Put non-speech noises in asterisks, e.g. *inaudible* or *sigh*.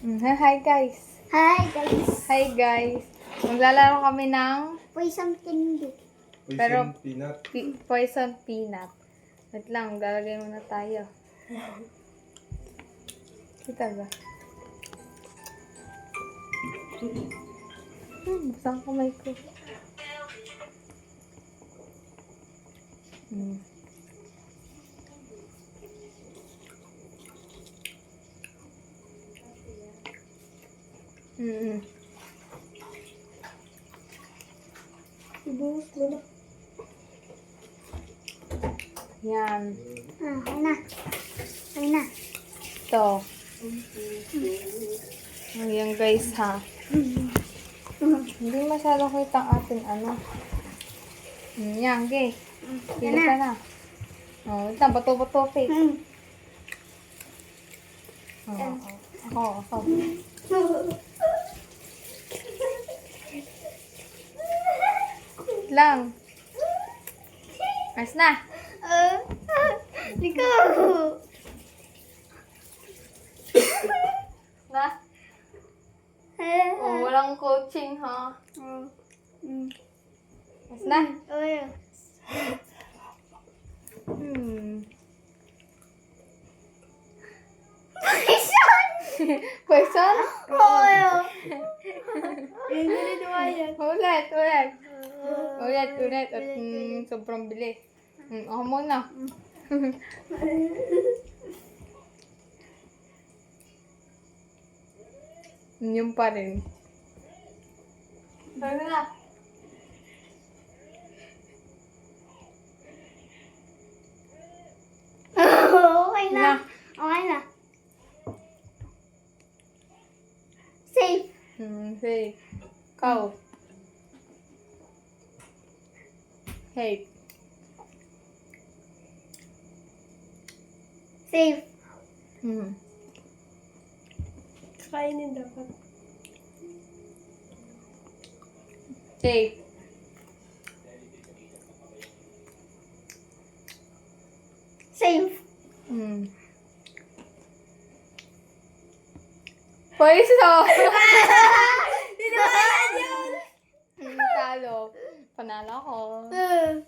Mm, Hi guys. Hi guys. Hi guys. Maglalaro kami ng Poison candy. Poison Pero- peanut. pi- poison peanut. Wait lang, lalagay muna tayo. Kita ba? Hmm, buksan ko may ko. Hmm. Mm-mm. Ibuhos mo na. Yan. Ah, ay na. Ay na. Ito. Ayan guys ha. Hindi masyado kita ang ating ano. Mm, yan, okay. Pili ka na. Oh, lang, bato-bato, fake. Hmm. Oh, ako, *laughs* ako. Wait lang. Ayos na. Ikaw. Na? Oh, walang coaching ha. Mm. Ayos na. Hmm. *laughs* Question? Yan. Ulit, ulit. Ulit, ulit. At mm, sobrang bilis. Mm, ako muna. *laughs* Yun pa rin. Ano na? *laughs* Okay na. Na. Okay na. Safe. Hmm, say. Cow. Hey. Safe. Hmm. Kainin dapat. Say. Safe. Hmm. Poison! *laughs* Hindi naman yun. Hmm, talo. Panalo ko. Uh,